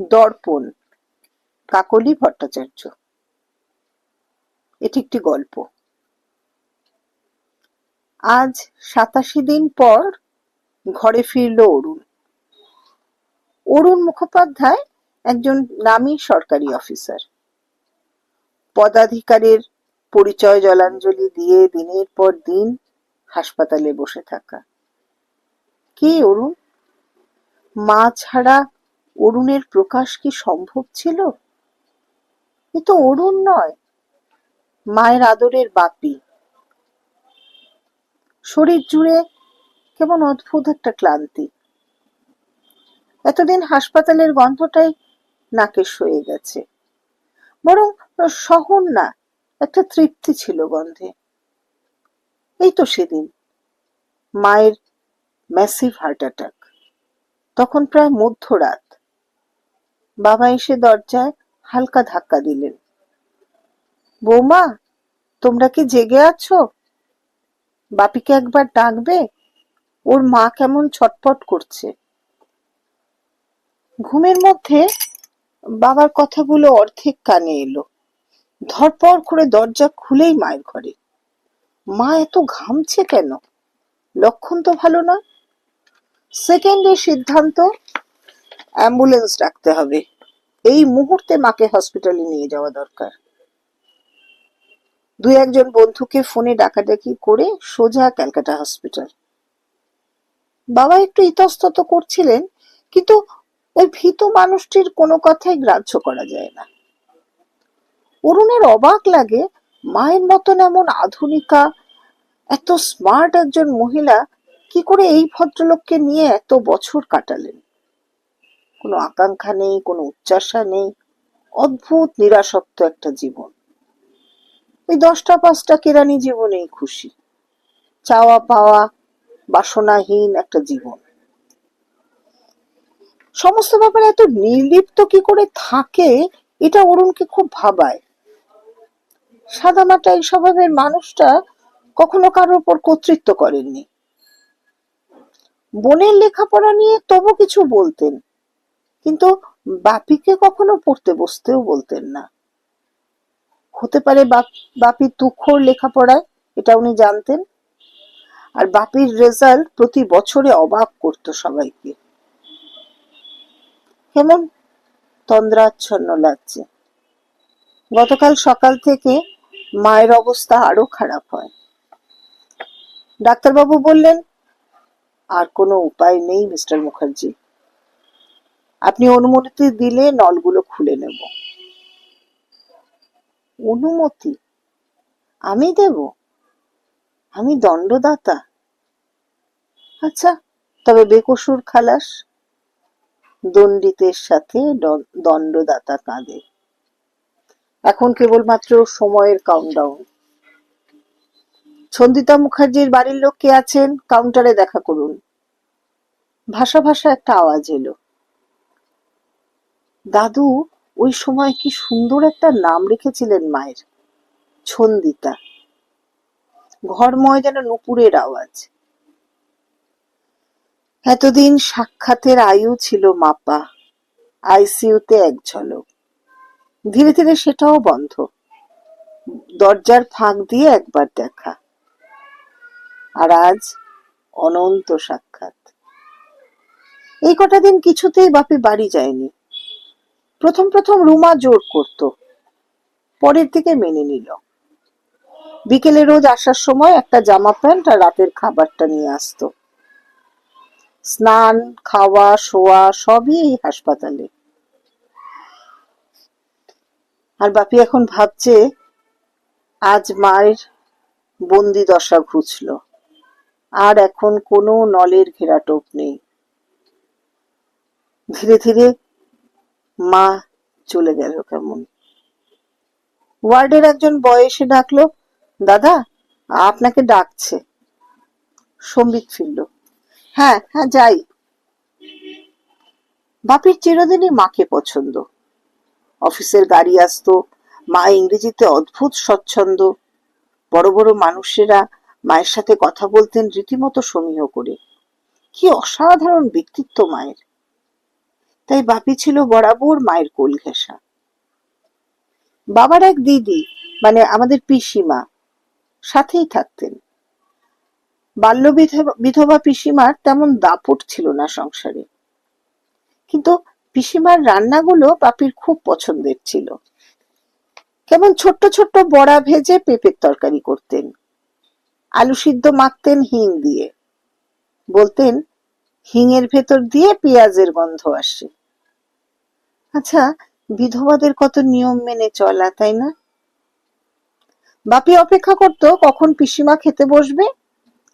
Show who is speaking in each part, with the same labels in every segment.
Speaker 1: দর্পণ, কাকলি ভট্টাচার্য। এটি একটি গল্প। আজ সাতাশি দিন পর ঘরে ফিরল অরুণ। অরুণ মুখোপাধ্যায় একজন নামী সরকারি অফিসার। পদাধিকারের পরিচয় জলাঞ্জলি দিয়ে দিনের পর দিন হাসপাতালে বসে থাকা। কে অরুণ? মা ছাড়া অরুণের প্রকাশ কি সম্ভব ছিল? এ তো অরুণ নয়, মায়ের আদরের বাপি। শরীর জুড়ে কেমন অদ্ভুত একটা ক্লান্তি। এতদিন হাসপাতালের গন্ধটাই নাকে সয়ে গেছে। বরং সহন না, একটা তৃপ্তি ছিল গন্ধে। এই তো সেদিন, মায়ের ম্যাসিভ হার্ট অ্যাটাক তখন প্রায় মধ্যরাত। বাবা এসে দরজায় হালকা ধাক্কা দিলেন। বৌমা, তোমরা কি জেগে আছো? বাপিকে একবার ডাকবে? ওর মা কেমন ছটপট করছে। ঘুমের মধ্যে বাবার কথাগুলো অর্ধেক কানে এলো। ধরপর করে দরজা খুলেই মায়ের ঘরে। মা এত ঘামছে কেন? লক্ষণ তো ভালো না সেকেন্ডে সিদ্ধান্ত অ্যাম্বুলেন্স ডাকতে হবে। এই মুহূর্তে মাকে হসপিটালে নিয়ে যাওয়া দরকার। দুই একজন বন্ধুকে ফোনে ডাকাডাকি করে সোজা ক্যালকাটা হসপিটাল বাবা একটু ইতস্তত করছিলেন, কিন্তু ওই ভীত মানুষটির কোনো কথাই গ্রাহ্য করা যায় না। অরুণের অবাক লাগে, মায়ের মতন এমন আধুনিকা, এত স্মার্ট একজন মহিলা, কি করে এই ভদ্রলোককে নিয়ে এত বছর কাটালেন? কোনো আকাঙ্ক্ষা নেই, কোনো উচ্চাসা নেই। অদ্ভুত, নিরাসক্ত একটা জীবন। ওই দশটা, পাঁচটা কেরানি জীবনেই খুশি। চাওয়া পাওয়া, বাসনাহীন একটা জীবন। সমস্ত ব্যাপারে এত নির্লিপ্ত কি করে থাকে, এটা অরুণকে খুব ভাবায়। সাদামাটা এই স্বভাবের মানুষটা কখনো কারোর উপর কর্তৃত্ব করেননি। বোনের লেখাপড়া নিয়ে তবু কিছু বলতেন। কিন্তু বাপিকে কখনো পড়তে, বসতেও বলতেন না। হতে পারে বাপি তুখোর লেখাপড়ায়, এটা উনি জানতেন। আর বাপির রেজাল্ট প্রতি বছরে অবাক করতো সবাইকে। কেমন তন্দ্রাচ্ছন্ন লাগছে। গতকাল সকাল থেকে মায়ের অবস্থা আরও খারাপ হয়। ডাক্তারবাবু বললেন, আর কোনো উপায় নেই, মিস্টার মুখার্জি। আপনি অনুমতি দিলে নলগুলো খুলে নেব। অনুমতি? আমি দেব? আমি দণ্ডদাতা? আচ্ছা তবে বেকসুর খালাস। দণ্ডিতের সাথে দণ্ডদাতা কাঁদে। এখন কেবলমাত্র সময়ের কাউন্টডাউন সন্দিতা মুখার্জির বাড়ির লোক কে আছেন? কাউন্টারে দেখা করুন। ভাষা ভাষা একটা আওয়াজ এলো। দাদু, ওই সময় কি সুন্দর একটা নাম রেখেছিলেন মায়ের? ছন্দিতা। ঘরময় যেন নুপুরের আওয়াজ। এতদিন সাক্ষাতের আয়ু ছিল মাপা, আইসিইউতে এক ঝলক। ধীরে ধীরে সেটাও বন্ধ। দরজার ফাঁক দিয়ে একবার দেখা। আর আজ অনন্ত সাক্ষাৎ। এই কটা দিন কিছুতেই বাপি বাড়ি যায়নি। প্রথম প্রথম রুমা জোর করত। পরের দিকে মেনে নিল। বিকেলে রোজ আসার সময় একটা জামা প্যান্ট আর রাতের খাবারটা নিয়ে আসতো। স্নান, খাওয়া, শোয়া সবই এই হাসপাতালে। আর বাপি এখন ভাবছে, আজ মায়ের বন্দি দশা ঘুচল। আর এখন কোনো নলের ঘেরাটোপ নেই। ধীরে ধীরে মা চলে গেল কেমন? ওয়ার্ডের একজন বয়সে ডাকলো, দাদা, আপনাকে ডাকছে। সম্বিত ফিরল হ্যাঁ হ্যাঁ যাই। বাপির চিরদিনই মাকে পছন্দ। অফিসের গাড়ি আসতো, মা ইংরেজিতে অদ্ভুত স্বচ্ছন্দ। বড় বড় মানুষেরা মায়ের সাথে কথা বলতেন রীতিমতো সমীহ করে। কি অসাধারণ ব্যক্তিত্ব মায়ের। তাই বাপি ছিল বরাবর মায়ের কোল ঘেঁষা। বাবার এক দিদি মানে আমাদের পিসিমা, সাথেই থাকতেন। বাল্য বিধবা- পিসিমার তেমন দাপট ছিল না সংসারে। কিন্তু পিসিমার রান্নাগুলো বাপির খুব পছন্দের ছিল। কেমন ছোট্ট ছোট্ট বড়া ভেজে পেঁপের তরকারি করতেন। আলু সিদ্ধ মাখতেন হিং দিয়ে। বলতেন হিঙের ভেতর দিয়ে পেঁয়াজের গন্ধ আসে। আচ্ছা বিধবাদের কত নিয়ম মেনে চলা, তাই না? বাপি অপেক্ষা করতো, কখন পিসিমা খেতে বসবে?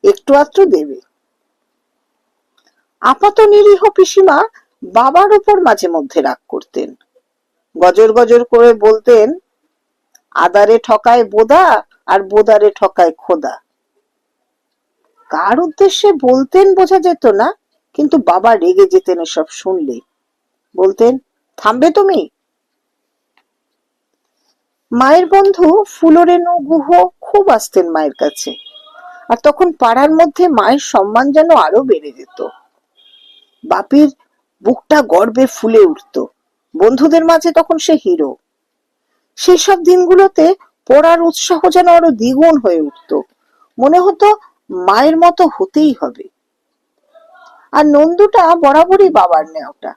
Speaker 1: একটু আধটু দেবে। আপাত নিরীহ পিসিমা বাবার উপর মাঝে মধ্যে রাগ করতেন। গজর গজর করে বলতেন, আদারে ঠকায় বোদা আর বোদারে ঠকায় খোদা। কার উদ্দেশ্যে বলতেন বোঝা যেত না কিন্তু বাবা রেগে যেতেন এসব শুনলে। বলতেন, থামবে তুমি? মায়ের বন্ধু ফুলরেনু গুহ খুব আসতেন মায়ের কাছে। আর তখন পাড়ার মধ্যে মায়ের সম্মান যেন আরও বেড়ে যেত। বাপির বুকটা গর্বে ফুলে উঠত। বন্ধুদের মাঝে তখন সে হিরো। সেই সব দিনগুলোতে পড়ার উৎসাহ যেন আরও দ্বিগুণ হয়ে উঠত। মনে হতো মায়ের মতো হতেই হবে। আর নন্দুটা বরাবরই বাবার নেওয়াটা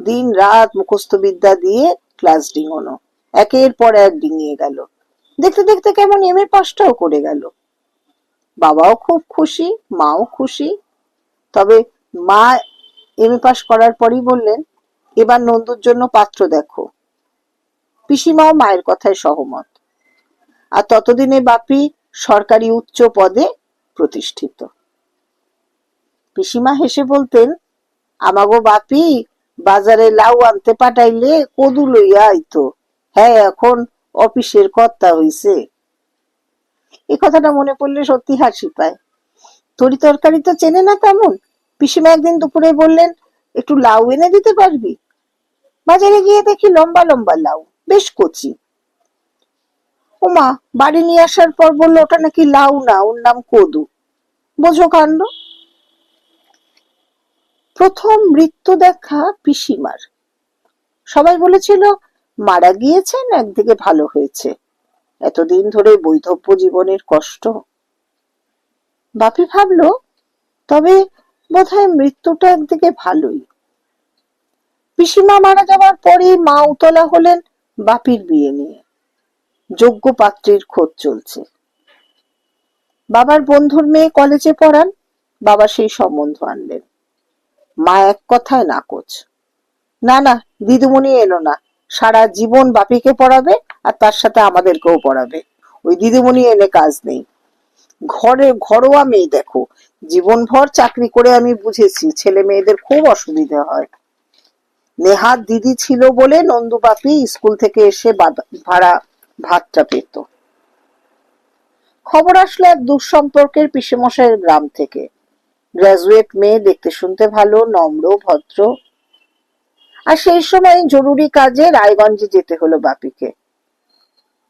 Speaker 1: দিন রাত মুখস্থ বিদ্যা দিয়ে ক্লাস ডিঙোনো। একের পর এক ডিঙিয়ে গেল। দেখতে দেখতে কেমন এম এ পাশটাও করে গেল। বাবাও খুব খুশি, মাও খুশি। তবে মা এম এ পাশ করার পরই বললেন, এবার নন্দুর জন্য পাত্র দেখো। পিসিমাও মায়ের কথায় সহমত। আর ততদিনে বাপি সরকারি উচ্চ পদে প্রতিষ্ঠিত। পিসিমা হেসে বলতেন, আমাগো বাপি বাজারে লাউ আনতে পাঠাইলে কদু লইয়া আইতো। হ্যাঁ এখন অফিসের কর্তা হইছে। এই কথাটা মনে পড়লে সত্যি হাসি পায়। তরি তরকারি তো চেনে না তেমন পিসিমা একদিন দুপুরে বললেন, একটু লাউ এনে দিতে পারবি? বাজারে গিয়ে দেখি লম্বা লম্বা লাউ, বেশ কচি। ওমা বাড়ি নিয়ে আসার পর বলল, ওটা নাকি লাউ না, ওর নাম কদু। বোঝো কাণ্ড প্রথম মৃত্যু দেখা পিসিমার। সবাই বলেছিল, মারা গিয়েছেন, একদিকে ভালো হয়েছে। এতদিন ধরে বৈধব্য জীবনের কষ্ট। বাপি ভাবলো, তবে বোধহয় মৃত্যুটা একদিকে ভালোই। পিসিমা মারা যাওয়ার পরে মা উতলা হলেন বাপির বিয়ে নিয়ে। যোগ্য পাত্রীর খোঁজ চলছে। বাবার বন্ধুর মেয়ে কলেজে পড়ান, বাবা সেই সম্বন্ধ আনলেন। মা এক কথায় নাকচ। না না, দিদিমণি এলো না। সারা জীবন বাপিকে পড়াবে আর তার সাথে আমাদেরকেও পড়াবে। ওই দিদিমণি এনে কাজ নেই। ঘরে ঘরোয়া মেয়ে দেখো। জীবনভর চাকরি করে আমি বুঝেছি ছেলে মেয়েদের খুব অসুবিধা হয়। নেহাত দিদি ছিল বলে নন্দু বাপি স্কুল থেকে এসে ভাড়া, ভাতটা পেত। খবর আসলো এক দুঃসম্পর্কের পিসেমশাইয়ের গ্রাম থেকে। গ্রাজুয়েট মেয়ে দেখতে শুনতে ভালো, নম্র, ভদ্র। আর সেই সময় জরুরি কাজে রায়গঞ্জে যেতে হলো বাপিকে।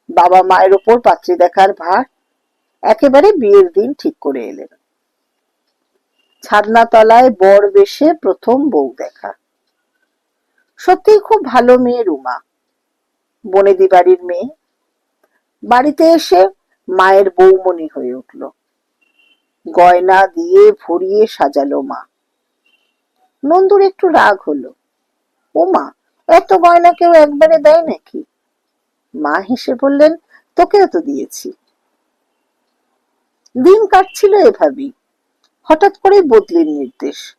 Speaker 1: বাবা মায়ের ওপর পাত্রী দেখার ভার, একেবারে বিয়ের দিন ঠিক করে এলেন। ছাদনা তলায় বর বেশে প্রথম বউ দেখা। সত্যিই খুব ভালো মেয়ে রুমা। বনেদি বাড়ির মেয়ে। বাড়িতে এসে মায়ের বৌমনি হয়ে উঠল। গয়না দিয়ে ভরিয়ে সাজালো মা। নন্দুর একটু রাগ হলো। ও মা এত গয়না কেউ একবারে দেয় নাকি? মা হেসে বললেন, তোকেও তো দিয়েছি। দিন কাটছিল এভাবেই। হঠাৎ করে বদলির নির্দেশ।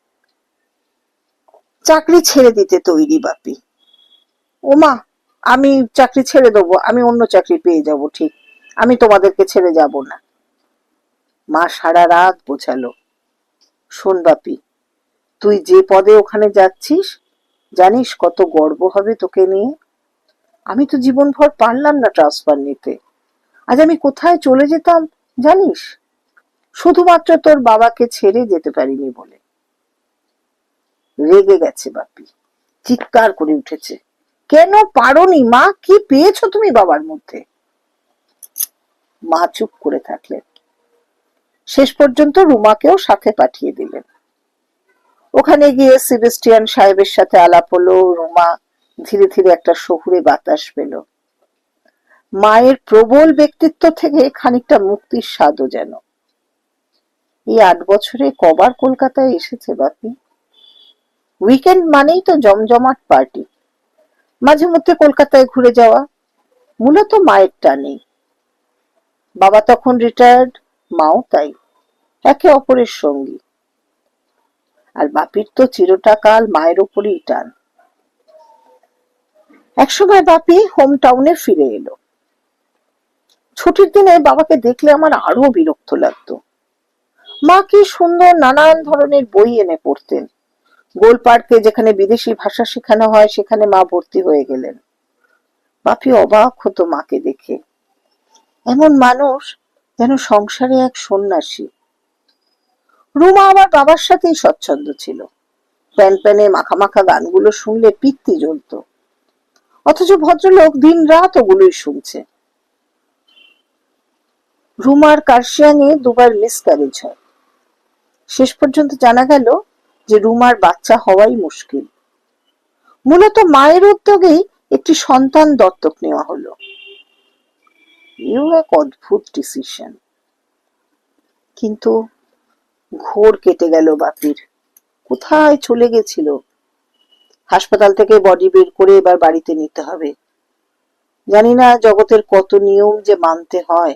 Speaker 1: চাকরি ছেড়ে দিতে তৈরি বাপি। ওমা, আমি চাকরি ছেড়ে দেবো, আমি অন্য চাকরি পেয়ে যাব, ঠিক। আমি তোমাদেরকে ছেড়ে যাব না। মা সারা রাত বোঝালো শোন বাপি, তুই যে পদে ওখানে যাচ্ছিস, জানিস কত গর্ব হবে তোকে নিয়ে? আমি তো জীবনভর পারলাম না ট্রান্সফার নিতে। আজ আমি কোথায় চলে যেতাম, জানিস? শুধুমাত্র তোর বাবাকে ছেড়ে যেতে পারিনি বলে। রেগে গেছে বাপি, চিৎকার করে উঠেছে। কেন পারোনি মা? কি পেয়েছ তুমি বাবার মধ্যে? মা চুপ করে থাকলেন। শেষ পর্যন্ত রুমাকেও সাথে পাঠিয়ে দিলেন। ওখানে গিয়ে সেবেস্টিয়ান সাহেবের সাথে আলাপ হলো, রুমা ধীরে ধীরে একটা শহুরে বাতাস পেল। মায়ের প্রবল ব্যক্তিত্ব থেকে খানিকটা মুক্তির স্বাদও যেন। এই আট বছরে কবার কলকাতায় এসেছে বাপি। উইকেন্ড মানেই তো জমজমাট পার্টি। মাঝে মধ্যে কলকাতায় ঘুরে যাওয়া, মূলত মায়ের টানেই বাবা তখন রিটায়ার্ড মাও তাই, একে অপরের সঙ্গী। আর বাপির তো চিরটা কাল মায়ের ওপরই টান। একসময় বাপি হোম টাউনে ফিরে এলো। ছুটির দিনে বাবাকে দেখলে আমার আরও বিরক্ত লাগতো। মা কি সুন্দর নানান ধরনের বই এনে পড়তেন। গোল পার্কে যেখানে বিদেশি ভাষা শেখানো হয়, সেখানে মা ভর্তি হয়ে গেলেন। বাপি অবাক হতো মাকে দেখে। এমন মানুষ যেন সংসারে এক সন্ন্যাসী। রুমা আমার বাবার সাথেই স্বচ্ছন্দ ছিল। প্যান প্যানে মাখা মাখা গানগুলো শুনলে পিত্তি জ্বলত। অথচ ভদ্রলোক দিন রাত ওগুলোই শুনছে। রুমার কার্শিয়াঙে দুবার মিসক্যারেজ হয়। শেষ পর্যন্ত জানা গেল যে রুমার বাচ্চা হওয়াই মুশকিল। মূলত মায়ের উদ্যোগেই একটি সন্তান দত্তক নেওয়া হলো। ইউ এক অদ্ভুত ডিসিশন কিন্তু ঘোর কেটে গেল বাপির। কোথায় চলে গেছিল? হাসপাতাল থেকে বডি বের করে এবার বাড়িতে নিতে হবে। জানি না জগতের কত নিয়ম যে মানতে হয়।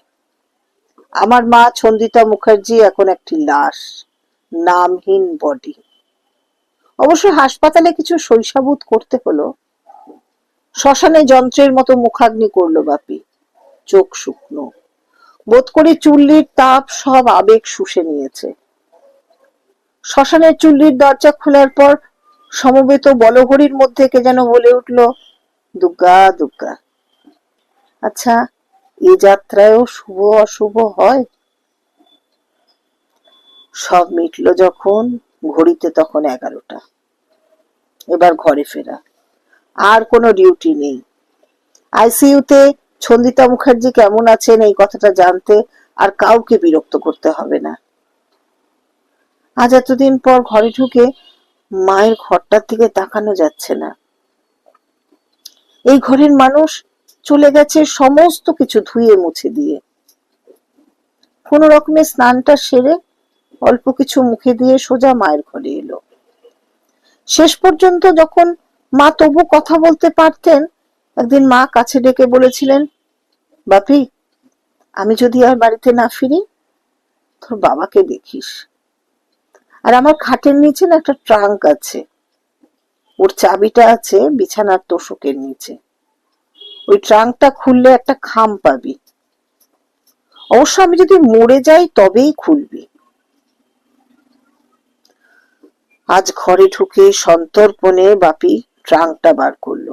Speaker 1: আমার মা ছন্দিতা মুখার্জি এখন একটি লাশ, নামহীন বডি অবশ্য হাসপাতালে কিছু শৈশাবুত করতে হলো। শ্মশানে যন্ত্রের মতো মুখাগ্নি করল বাপি। চোখ শুকনো। বোধ করে চুল্লির তাপ সব আবেগ শুষে নিয়েছে। শ্মশানের চুল্লির দরজা খোলার পর সমবেত বলঘড়ির মধ্যে কে যেন বলে উঠল দুর্গা দুর্গা আচ্ছা এ যাত্রায়ও শুভ অশুভ হয়? সব মিটল যখন ঘড়িতে তখন এগারোটা। এবার ঘরে ফেরা। আর কোনো ডিউটি নেই। আইসিইউতে ছন্দিতা মুখার্জি কেমন আছেন এই কথাটা জানতে আর কাউকে বিরক্ত করতে হবে না। আজ এতদিন পর ঘরে ঢুকে মায়ের ঘরটার দিকে তাকানো যাচ্ছে না। এই ঘরের মানুষ চলে গেছে সমস্ত কিছু ধুয়ে মুছে দিয়ে। কোন রকমের স্নানটা সেরে অল্প কিছু মুখে দিয়ে সোজা মায়ের ঘরে এলো। শেষ পর্যন্ত যখন মা তবু কথা বলতে পারতেন একদিন মা কাছে ডেকে বলেছিলেন, বাপি, আমি যদি আর বাড়িতে না ফিরি, তোর বাবাকে দেখিস। আর আমার খাটের নিচে না একটা ট্রাঙ্ক আছে। ওর চাবিটা আছে বিছানার তোষকের নিচে। ওই ট্রাঙ্কটা খুললে একটা খাম পাবি। অবশ্য আমি যদি মরে যাই, তবেই খুলবি। আজ ঘরে ঢুকে সন্তর্পণে বাপি ট্রাঙ্কটা বার করল।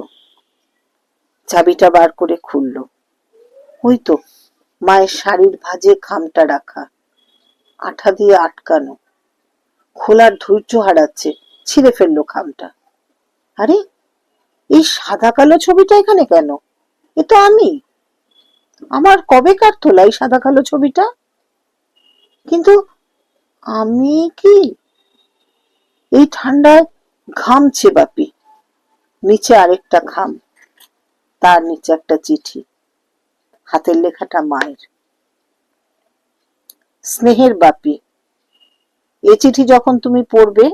Speaker 1: চাবিটা বার করে খুলল। ওই তো মায়ের শাড়ির ভাজে খামটা রাখা, আঠা দিয়ে আটকানো, খোলার ধৈর্য হারাচ্ছে, ছিঁড়ে ফেলল খামটা আরে, এই সাদা কালো ছবিটা এখানে কেন? এ তো আমি। আমার কবেকার তোলা এই সাদা কালো ছবিটা? কিন্তু আমি কি? এই ঠান্ডায় ঘামছে বাপি, নিচে আরেকটা খাম তার নিচে একটা চিঠি। হাতের লেখাটা মায়ের। স্নেহের বাপি, এ চিঠি যখন তুমি পড়বে,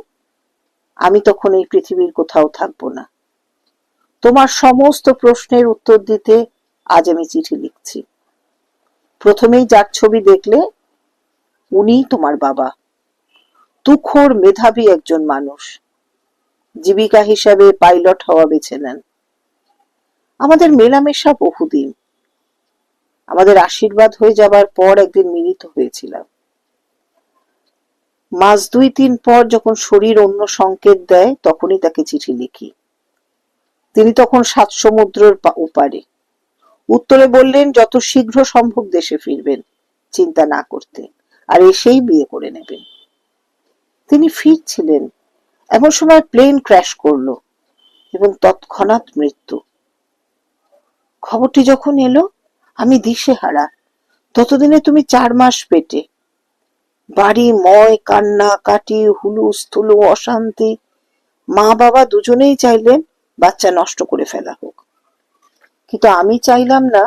Speaker 1: আমি তখন এই পৃথিবীর কোথাও থাকব না। তোমার সমস্ত প্রশ্নের উত্তর দিতে আজ আমি চিঠি লিখছি। প্রথমেই যার ছবি দেখলে, উনিই তোমার বাবা। তুখোর মেধাবী একজন মানুষ। জীবিকা হিসাবে পাইলট হওয়া বেছে নেন। আমাদের মেলামেশা বহুদিন। আমাদের আশীর্বাদ হয়ে যাবার পর একদিন মিলিত হয়েছিলাম। মাস দুই, তিন পর যখন শরীর অন্য সংকেত দেয়, তখনই তাকে চিঠি লিখি। তিনি তখন সাত সমুদ্রের উপারে উত্তরে বললেন, যত শীঘ্র সম্ভব দেশে ফিরবেন, চিন্তা না করতে, আর এসেই বিয়ে করে নেবেন। তিনি ফিরছিলেন। এমন সময় প্লেন ক্র্যাশ করল এবং তৎক্ষণাৎ মৃত্যু। খবরটি যখন এলো, আমি দিশে হারা। ততদিনে তুমি চার মাস পেটে। বাড়ি, ময়, কান্না, কাটি হুলু থুলু অশান্তি, মা বাবা দুজনেই চাইলেন বাচ্চা নষ্ট করে ফেলা হোক। কিন্তু আমি চাইলাম না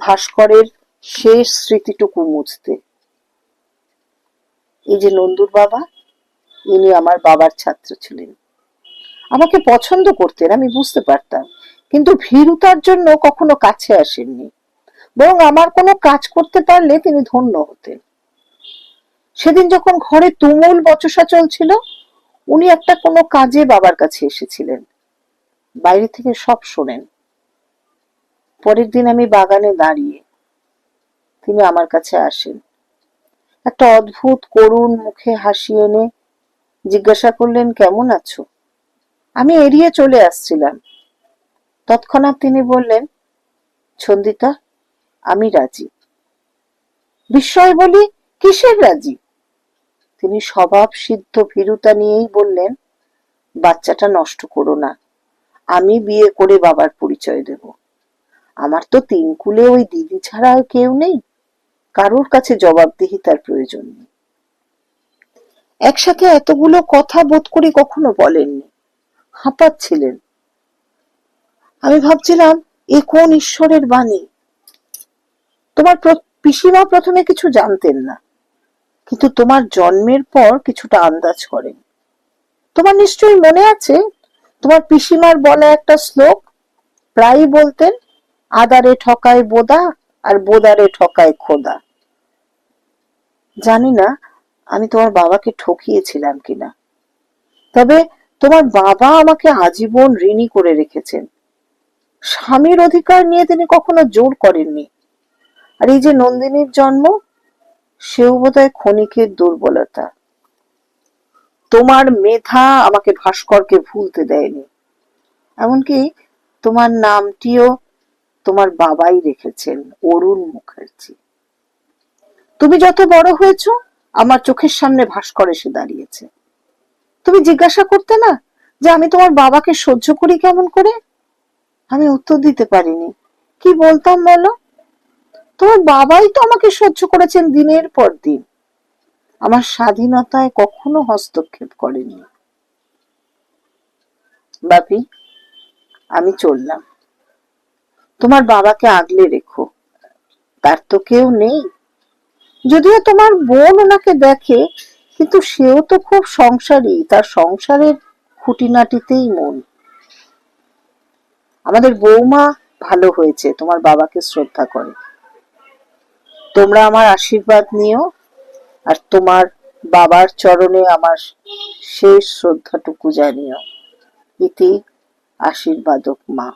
Speaker 1: ভাস্করের শেষ স্মৃতিটুকু মুছতে। এই যে নন্দুর বাবা, ইনি আমার বাবার ছাত্র ছিলেন। আমাকে পছন্দ করতেন, আমি বুঝতে পারতাম। কিন্তু ভীরুতার জন্য কখনো কাছে আসেননি। বরং আমার কোনো কাজ করতে পারলে তিনি ধন্য হতেন। সেদিন যখন ঘরে তুমুল বচসা চলছিল, উনি একটা কোনো কাজে বাবার কাছে এসেছিলেন। বাইরে থেকে সব শোনেন। পরের দিন আমি বাগানে দাঁড়িয়ে তিনি আমার কাছে আসেন। একটা অদ্ভুত করুণ মুখে হাসি এনে জিজ্ঞাসা করলেন, কেমন আছো? আমি এড়িয়ে চলে আসছিলাম। তৎক্ষণাৎ তিনি বললেন, ছন্দিতা, আমি রাজি। বিস্ময় বলি, কিসের রাজি? তিনি স্বভাব সিদ্ধ ভীরুতা নিয়েই বললেন, বাচ্চাটা নষ্ট করো না, আমি বিয়ে করে বাবার পরিচয় দেব। আমার তো তিন কুলে ওই দিদি ছাড়া আর কেউ নেই, কারোর কাছে জবাবদিহিতার প্রয়োজন নেই। একসাথে এতগুলো কথা বোধ করি কখনো বলেননি। হাঁপাচ্ছিলেন। আমি ভাবছিলাম, এ কোন ঈশ্বরের বাণী? তোমার পিসিমা প্রথমে কিছু জানতেন না, কিন্তু তোমার জন্মের পর কিছুটা আন্দাজ করেন। তোমার নিশ্চয়ই মনে আছে, তোমার পিসিমার বলা একটা শ্লোক, প্রায়ই বলতেন, আদারে ঠকায় বোদা আর বোদারে ঠকায় খোদা। জানি না, আমি তোমার বাবাকে ঠকিয়েছিলাম কিনা। তবে তোমার বাবা আমাকে আজীবন ঋণী করে রেখেছেন। স্বামীর অধিকার নিয়ে তিনি কখনো জোর করেননি। আর এই যে নন্দিনীর জন্ম, সেও বোধহয় ক্ষণিকের দুর্বলতা। তোমার মেধা আমাকে ভাস্করকে ভুলতে দেয়নি। এমনকি তোমার নামটিও তোমার বাবাই রেখেছেন, অরুণ মুখার্জি। তুমি যত বড় হয়েছ, আমার চোখের সামনে ভাস্কর এসে দাঁড়িয়েছে। তুমি জিজ্ঞাসা করতে না যে আমি তোমার বাবাকে সহ্য করি কেমন করে? আমি উত্তর দিতে পারিনি। কি বলতাম বলো? তোমার বাবাই তো আমাকে সহ্য করেছেন দিনের পর দিন। আমার স্বাধীনতায় কখনো হস্তক্ষেপ করেনি বাপি, আমি চললাম। তোমার বাবাকে আগলে রেখো। তার তো কেউ নেই। যদিও তোমার বোন ওনাকে দেখে, কিন্তু সেও তো খুব সংসারী। তার সংসারের খুঁটিনাটিতেই মন। আমাদের বৌমা ভালো হয়েছে, তোমার বাবাকে শ্রদ্ধা করে। তোমরা আমার আশীর্বাদ নিও, আর তোমার বাবার চরণে আমার শেষ শ্রদ্ধাটুকু জানিও। ইতি আশীর্বাদক মা।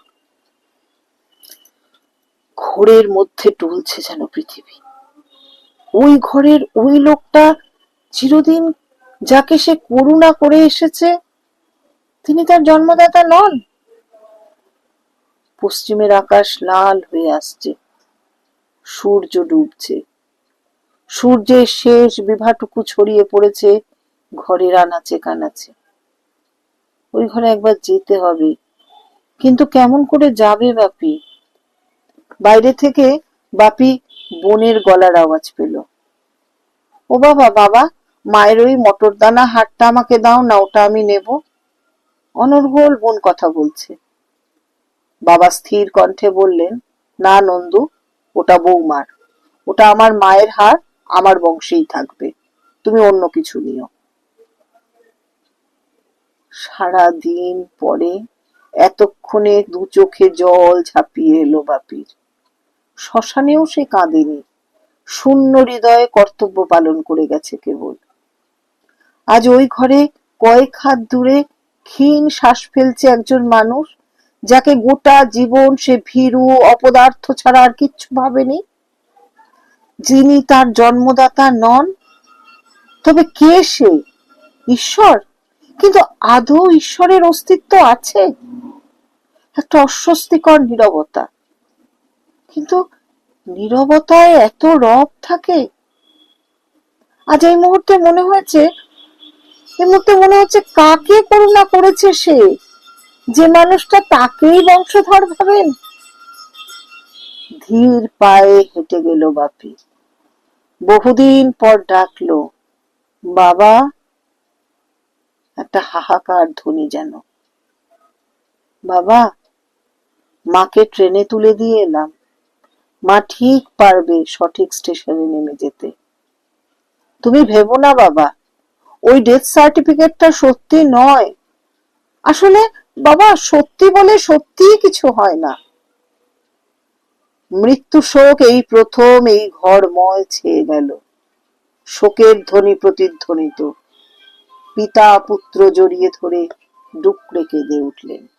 Speaker 1: ঘোরের মধ্যে টলছে যেন পৃথিবী। ওই ঘরের ওই লোকটা চিরদিন যাকে সে করুণা করে এসেছে, তিনি তার জন্মদাতা নন। পশ্চিমের আকাশ লাল হয়ে আসছে। সূর্য ডুবছে। সূর্যের শেষ বিভাটুকু ছড়িয়ে পড়েছে ঘরের আনাচে কানাচে। ওই ঘরে একবার যেতে হবে। কিন্তু কেমন করে যাবে বাপি? বাইরে থেকে বাপি বোনের গলার আওয়াজ পেল। ও বাবা বাবা, মায়ের ওই মটর দানা হাটটা আমাকে দাও না, ওটা আমি নেব। অনর্গল বোন কথা বলছে। বাবা স্থির কণ্ঠে বললেন, না নন্দু, ওটা বৌমার। ওটা আমার মায়ের হার, আমার বংশেই থাকবে। তুমি অন্য কিছু নিও। সারা দিন পরে এতক্ষণে দু চোখে জল ঝাঁপিয়ে এলো বাপির। শ্মশানেও সে কাঁদেনি। শূন্য হৃদয়ে কর্তব্য পালন করে গেছে কেবল। আজ ওই ঘরে কয়েক হাত দূরে ক্ষীণ শ্বাস ফেলছে একজন মানুষ। যাকে গোটা জীবন সে ভীরু, অপদার্থ ছাড়া আর কিচ্ছু ভাবেনি। যিনি তার জন্মদাতা নন, তবে কে সে? ঈশ্বর? কিন্তু আদৌ ঈশ্বরের অস্তিত্ব আছে? একটা অস্বস্তিকর নীরবতা। কিন্তু নীরবতায় এত রব থাকে? আজ এই মুহূর্তে মনে হয়েছে, এই মুহূর্তে মনে হচ্ছে কাকে করুণা করেছে সে? যে মানুষটা তাকেই বংশধর ভাবেন? ধীর পায়ে হেঁটে গেল বাপি। বহুদিন পর ডাকলো, বাবা, একটা হাহাকার ধ্বনি যেন। বাবা, মাকে ট্রেনে তুলে দিয়ে এলাম। মা ঠিক পারবে সঠিক স্টেশনে নেমে যেতে। তুমি ভেবো না বাবা, ওই ডেথ সার্টিফিকেটটা সত্যি নয়। আসলে বাবা, সত্যি বলে সত্যি কিছু হয় না। মৃত্যু শোক এই প্রথম, এই ঘরময় ছেয়ে গেল। শোকের ধ্বনি প্রতিধ্বনিত। পিতা পুত্র জড়িয়ে ধরে ডুকরে কেঁদে উঠলেন।